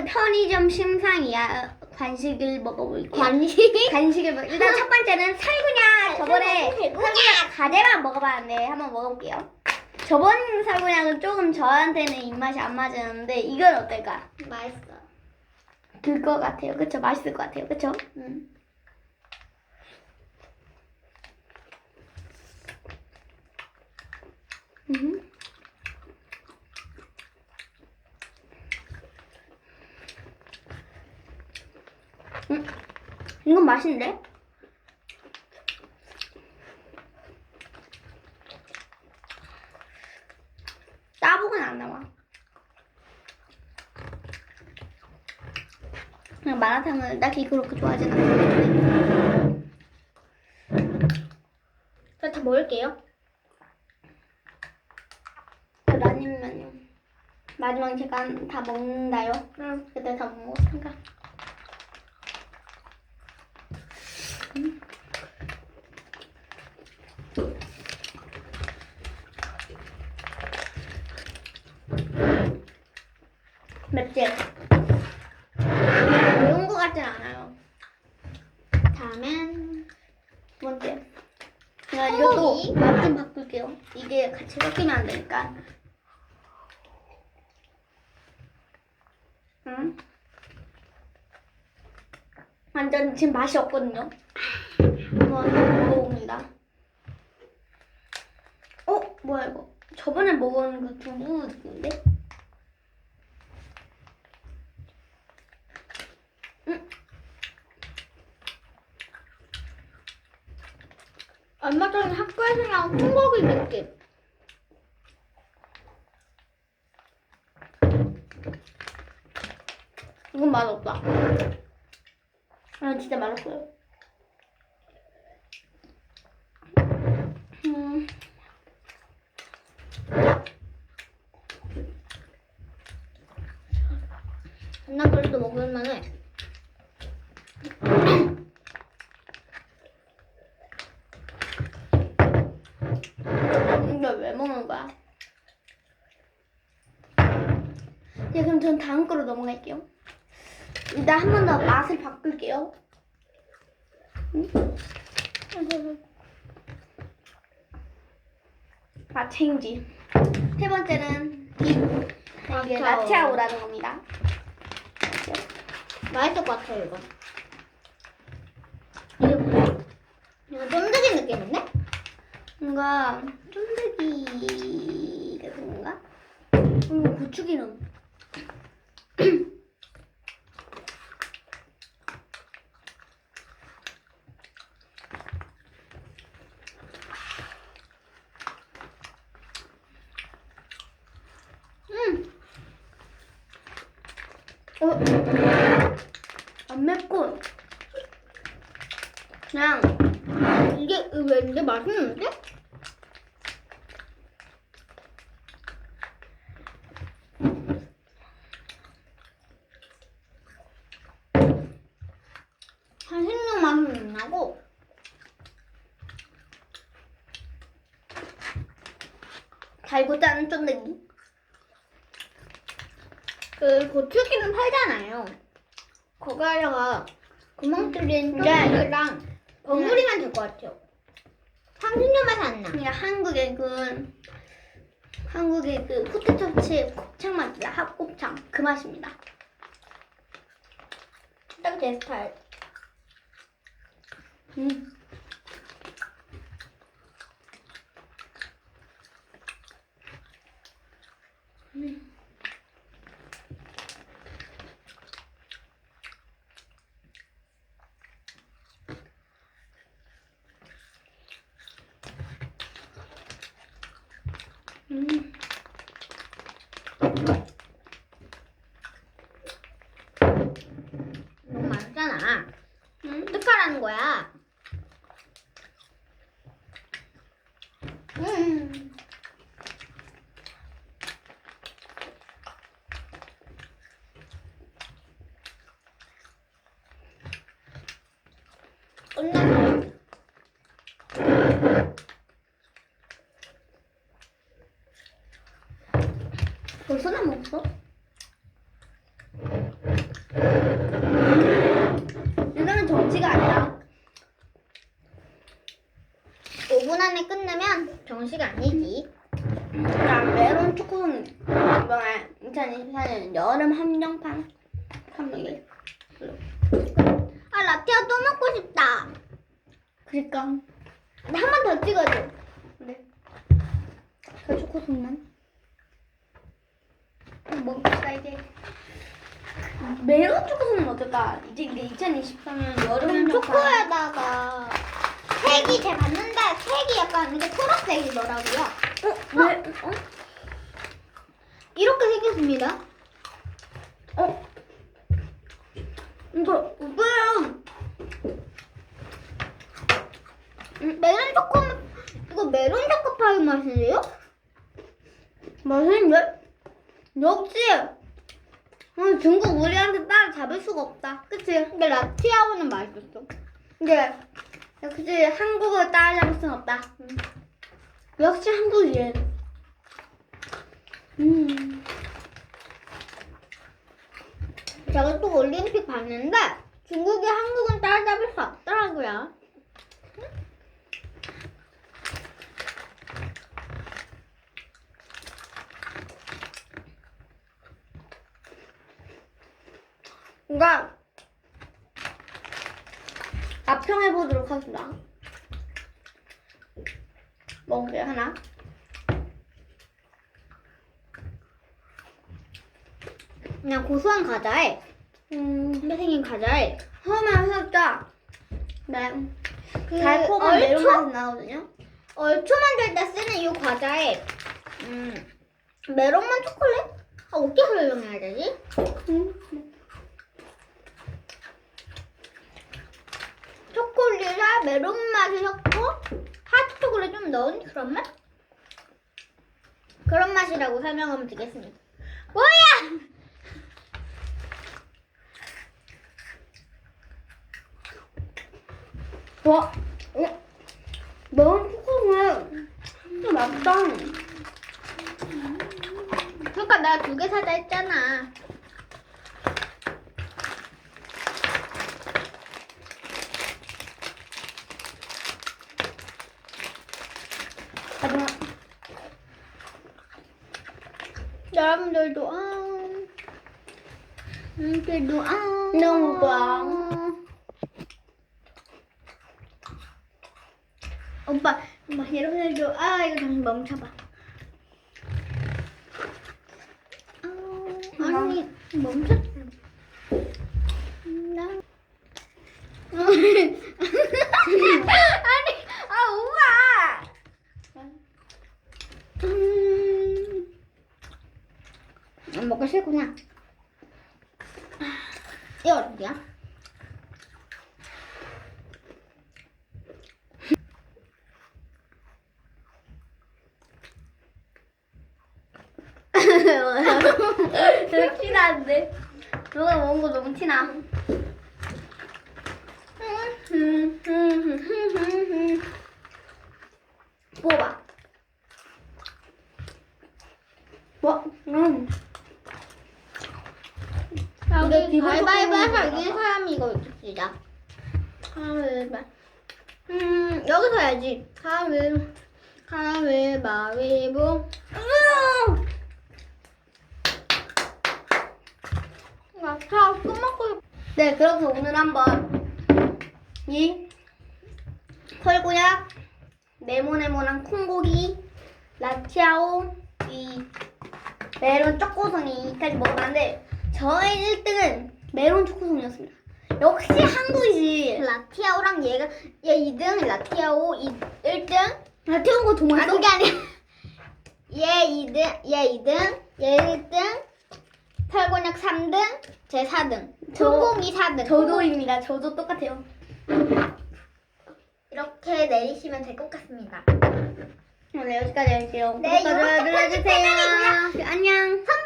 오늘은 편의점 심상이야. 간식을 먹어볼게요. 관심? 간식을 먹. 일단 첫 번째는 살구냥. 저번에 살구냥. 살구냥 가재만 먹어봤는데 한번 먹어볼게요. 저번 살구냥은 조금 저한테는 입맛이 안 맞았는데 이건 어떨까? 맛있어. 그거 같아요. 그쵸? 맛있을 것 같아요. 그쵸? 응. 음. 음. 이건 맛있는데? 따봉은 안 나와. 그냥 마라탕을 딱히 그렇게 좋아하진 않는데. 저다 먹을게요. 라님은요? 마지막 제가 다 먹는다요? 응. 그때 다 못 먹었으니까. 맵지? 매운 거 같진 않아요. 다음엔 두 번째. 제가 이것도 소고기? 맛좀 바꿀게요. 이게 같이 섞이면 안 되니까. 응? 완전 지금 맛이 없거든요. 먹어봅니다. 어? 뭐야 이거? 저번에 먹은 그 두부 느낌인데? 얼마 전에 학교에서 나온 콩고기 느낌. 이건 맛없다. 아 진짜 맛없어요. 음. 난 그래도 먹을만해. 이거 왜 먹는 거야? 네, 그럼 전 다음 거로 넘어갈게요. 일단 한 번 더 맛을 바꿀게요. 응? 아, 체인지. 세 번째는 이 이게 라차오. 라치아오라는 겁니다. 맛있을 것 같아요, 이거. 이게 뭐야? 이거 쫀득이 느낌인데? 뭔가 쫀득 이 같은 건가? 음, 고추기름. 음. 어, 안 맵고 그냥 이게 의외인데 맛있는데? 한 생육 맛은 안 나고 달고 짜는 쫀득이. 그 고추기름 팔잖아요. 거기다가 구멍 뚫린 네. 쫀득이랑 버무리면 될것 같아요. 향신료 맛이 안 나. 그냥 한국의 그 한국의 그 포테토칩 곱창 맛이야 합곱창 그 맛입니다. 딱 제 스타일. 음. 음. 음. 너무 맛있잖아. 음. 어떡하라는 거야? 음. 끝났어. 벌써 다 먹었어? 이거는 정치가 아니라 5분 안에 끝내면 정식 아니지. 자, 메론 초코는 이번에 2024년 여름 한정판 판매 기. 아 라떼야 또 먹고 싶다. 그러니까 한 번 더 찍어줘. 네. 그 초코송만 먹읍시다 이제. 메론 초코송은 어떨까? 이제 이게 2023년 여름 음. 초코에다가 색이 제가 봤는데 색이 약간 이게 초록색이더라고요. 어? 네? 어? 이렇게 생겼습니다. 어? 이거 뭐야? 메론 초코 이거 메론 초코파이 맛이에요? 맛있는데? 역시 어, 중국 우리한테 따라 잡을 수가 없다. 그치? 근데 라티아오는 맛있었어. 근데 역시 한국을 따라 잡을 수는 없다. 음. 역시 한국이래. 음. 제가 또 올림픽 봤는데 중국이 한국은 따라 잡을 수 없더라고요. 그러니까 압평해 보도록 하겠습니다. 먹을게요 하나. 그냥 고소한 과자에 음. 생긴 과자에 처음에 살짝 네. 그 달콤한 메론 얼초 맛이 나거든요. 얼초 만들 때 쓰는 이 과자에 음 메론만 초콜릿? 아 어떻게 설명해야 되지? 음. 초콜릿에 메론 맛이 섞고 하트 초콜릿 좀 넣은 그런 맛? 설명하면 되겠습니다. 뭐야? 와, 어? 메론 초코는 진짜 맛있다. 그러니까 내가 두 개 사자 했잖아. 하지만 여러분들도 아, 여러분들도 아, 좋아. 오빠, 오빠 여러분들도 아 이거 잠시 멈춰봐. 아, 아니 멈췄. 나. 아니, 아 오빠. 음. 안 먹고 싫구나. 이거 어디야? 티나는데. 너가 먹은 거 너무 티나. 뽑아. 와, 음. 여기 가위바위보 해서 이긴? 사람이 이거 있습니다. 가위바위보. 음, 여기서 해야지. 가위, 가위바위보. 나 차, 끝먹고 싶 네, 그래서 오늘 한번 이 펄고약, 네모네모난 콩고기, 라티아오, 이 메론 초코송이까지 먹어봤는데 저의 1등은 메론 초코송이였습니다. 역시 한국이지. 라티아오랑 얘가, 얘 2등, 라티아오 2, 1등. 라티아오 거 아, 동화했어? 그게 아니야. 얘 2등, 얘 2등, 얘 1등, 털곤약 3등, 제 4등. 저- 콩콩이 4등. 저도입니다. 저도 똑같아요. 이렇게 내리시면 될 것 같습니다. 오늘 여기까지 할게요. 네, 구독과 좋아요 이렇게 편집 눌러주세요. 안녕. 선박!